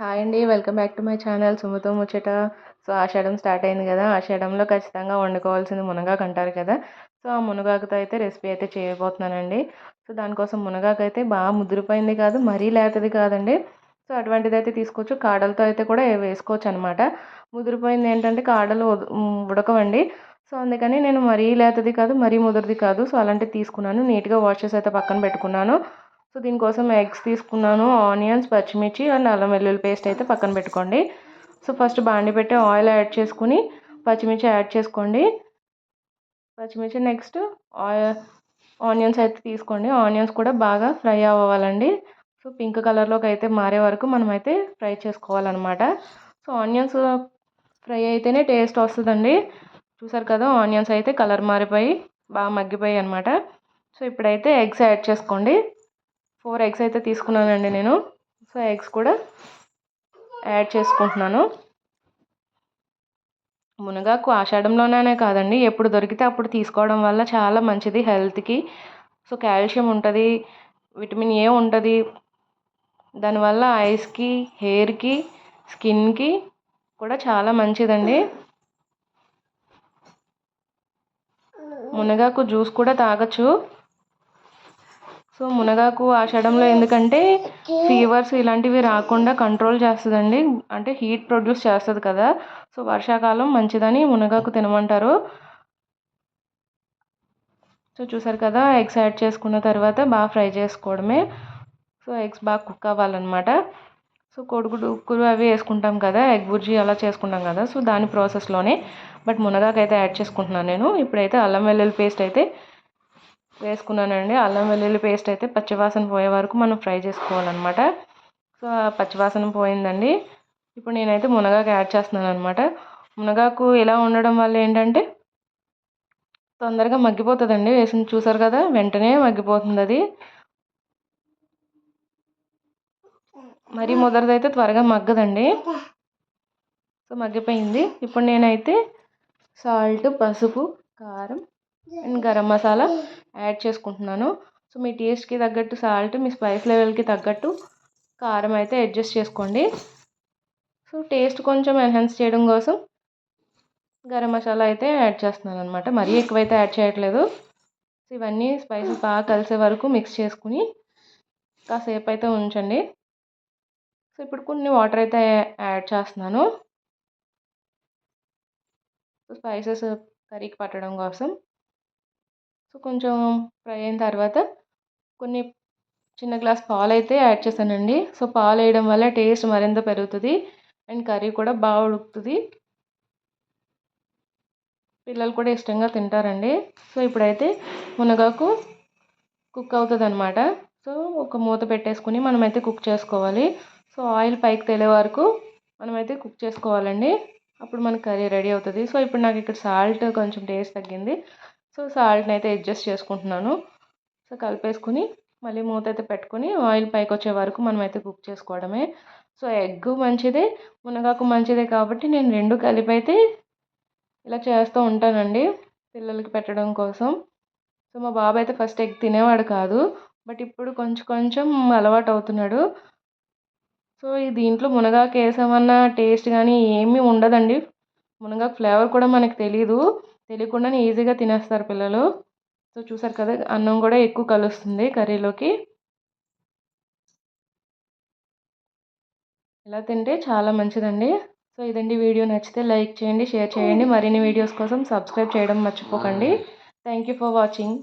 Hi అండి. Welcome back to my channel సుమతో ముచ్చట. So ఆషాఢం start అయింది కదా. ఆషాఢంలో ఖచ్చితంగా వండుకోవాల్సింది మునగాకు అంటారు కదా. సో ఆ మునగాకుతో అయితే రెసిపీ అయితే చేయబోతున్నానండి. సో దానికోసం మునగాకు అయితే బాగా ముదిరిపోయింది కాదు మరీ లేతది కాదండి. సో అటువంటిది అయితే తీసుకోవచ్చు. కాడలతో అయితే కూడా వేసుకోవచ్చు అనమాట ముదిరిపోయింది ఏంటంటే కాడలు ఉడకవండి. సో అందుకని నేను మరీ లేతది కాదు మరీ ముదిరిది కాదు. సో అలాంటివి తీసుకున్నాను. నీట్గా వాష్ చేసి అయితే పక్కన పెట్టుకున్నాను. సో దీనికోసం ఎగ్స్ తీసుకున్నాను ఆనియన్స్ పచ్చిమిర్చి అండ్ అల్లం వెల్లుల్లి పేస్ట్ అయితే పక్కన పెట్టుకోండి. సో ఫస్ట్ బాండి పెట్టి ఆయిల్ యాడ్ చేసుకుని పచ్చిమిర్చి యాడ్ చేసుకోండి. పచ్చిమిర్చి నెక్స్ట్ ఆనియన్స్ అయితే తీసుకోండి. ఆనియన్స్ కూడా బాగా ఫ్రై అవ్వాలండి. సో పింక్ కలర్లోకి అయితే మారే వరకు మనమైతే ఫ్రై చేసుకోవాలన్నమాట. సో ఆనియన్స్ ఫ్రై అయితేనే టేస్ట్ వస్తుందండి. చూసారు కదా ఆనియన్స్ అయితే కలర్ మారిపోయి బాగా మగ్గిపోయాయి అనమాట సో ఇప్పుడైతే ఎగ్స్ యాడ్ చేసుకోండి. ఫోర్ ఎగ్స్ అయితే తీసుకున్నానండి నేను. సో ఎగ్స్ కూడా యాడ్ చేసుకుంటున్నాను. మునగాకు ఆషాఢంలోనే కాదండి. ఎప్పుడు దొరికితే అప్పుడు తీసుకోవడం వల్ల చాలా మంచిది హెల్త్కి. సో కాల్షియం ఉంటుంది విటమిన్ ఏ ఉంటుంది. దానివల్ల ఐస్కి హెయిర్కి స్కిన్కి కూడా చాలా మంచిదండి. మునగాకు జ్యూస్ కూడా తాగచ్చు. సో మునగాకు ఆషాఢంలో ఎందుకంటే ఫీవర్స్ ఇలాంటివి రాకుండా కంట్రోల్ చేస్తుందండి. అంటే హీట్ ప్రొడ్యూస్ చేస్తుంది కదా. సో వర్షాకాలం మంచిదని మునగాకు తినమంటారు. సో చూసారు కదా ఎగ్స్ యాడ్ చేసుకున్న తర్వాత బాగా ఫ్రై చేసుకోవడమే. సో ఎగ్స్ బాగా కుక్ అవ్వాలన్నమాట. సో కొడుకుడు ఉక్కురు అవి వేసుకుంటాం కదా ఎగ్ బుర్జీ అలా చేసుకుంటాం కదా. సో దాని ప్రాసెస్లోనే. బట్ మునగాకు అయితే యాడ్ చేసుకుంటున్నాను నేను. ఇప్పుడైతే అల్లం వెల్లుల్లి పేస్ట్ అయితే వేసుకున్నానండి. అల్లం వెల్లుల్లి పేస్ట్ అయితే పచ్చివాసన పోయే వరకు మనం ఫ్రై చేసుకోవాలన్నమాట. సో పచ్చివాసన పోయిందండి. ఇప్పుడు నేనైతే మునగాకు యాడ్ చేస్తున్నాను అనమాట మునగాకు ఇలా ఉండడం వల్ల ఏంటంటే తొందరగా మగ్గిపోతుందండి. వేసిన చూసారు కదా వెంటనే మగ్గిపోతుంది అది మరీ ముదరదైతే త్వరగా మగ్గదండి. సో మగ్గిపోయింది. ఇప్పుడు నేనైతే సాల్ట్ పసుపు కారం అండ్ గరం మసాలా యాడ్ చేసుకుంటున్నాను. సో మీ టేస్ట్కి తగ్గట్టు సాల్ట్ మీ స్పైస్ లెవెల్కి తగ్గట్టు కారం అయితే అడ్జస్ట్ చేసుకోండి. సో టేస్ట్ కొంచెం ఎన్హాన్స్ చేయడం కోసం గరం మసాలా అయితే యాడ్ చేస్తున్నాను అనమాట మరీ ఎక్కువైతే యాడ్ చేయట్లేదు. సో ఇవన్నీ స్పైసెస్ బాగా కలిసే వరకు మిక్స్ చేసుకుని కాసేపు అయితే ఉంచండి. సో ఇప్పుడు కొన్ని వాటర్ అయితే యాడ్ చేస్తున్నాను. స్పైసెస్ కర్రీకి పట్టడం కోసం. సో కొంచెం ఫ్రై అయిన తర్వాత కొన్ని చిన్న గ్లాస్ పాలు అయితే యాడ్ చేశానండి. సో పాలు వేయడం వల్ల టేస్ట్ మరింత పెరుగుతుంది అండ్ కర్రీ కూడా బాగా ఉడుకుతుంది. పిల్లలు కూడా ఇష్టంగా తింటారండి. సో ఇప్పుడైతే మునగాకు కుక్ అవుతుంది అనమాట సో ఒక మూత పెట్టేసుకుని మనమైతే కుక్ చేసుకోవాలి. సో ఆయిల్ పైకి తేలే వరకు మనమైతే కుక్ చేసుకోవాలండి. అప్పుడు మన కర్రీ రెడీ అవుతుంది. సో ఇప్పుడు నాకు ఇక్కడ సాల్ట్ కొంచెం టేస్ట్ తగ్గింది. సో సాల్ట్ని అయితే అడ్జస్ట్ చేసుకుంటున్నాను. సో కలిపేసుకుని మళ్ళీ మూత అయితే పెట్టుకుని ఆయిల్ పైకి వచ్చే వరకు మనం అయితే కుక్ చేసుకోవడమే. సో ఎగ్ మంచిదే మునగాకు మంచిదే కాబట్టి నేను రెండు కలిపి అయితే ఇలా చేస్తూ ఉంటానండి పిల్లలకి పెట్టడం కోసం. సో మా బాబు అయితే ఫస్ట్ ఎగ్ తినేవాడు కాదు బట్ ఇప్పుడు కొంచెం కొంచెం అలవాటు అవుతున్నాడు. సో ఈ దీంట్లో మునగాకు వేసామన్న టేస్ట్ కానీ ఏమీ ఉండదండి. మునగాకు ఫ్లేవర్ కూడా మనకు తెలీదు. తెలియకుండానే ఈజీగా తినేస్తారు పిల్లలు. సో చూసారు కదా అన్నం కూడా ఎక్కువ కలుస్తుంది కర్రీలోకి. ఇలా తింటే చాలా మంచిదండి. సో ఇదండి వీడియో నచ్చితే లైక్ చేయండి షేర్ చేయండి. మరిన్ని వీడియోస్ కోసం సబ్స్క్రైబ్ చేయడం మర్చిపోకండి. Thank you for watching.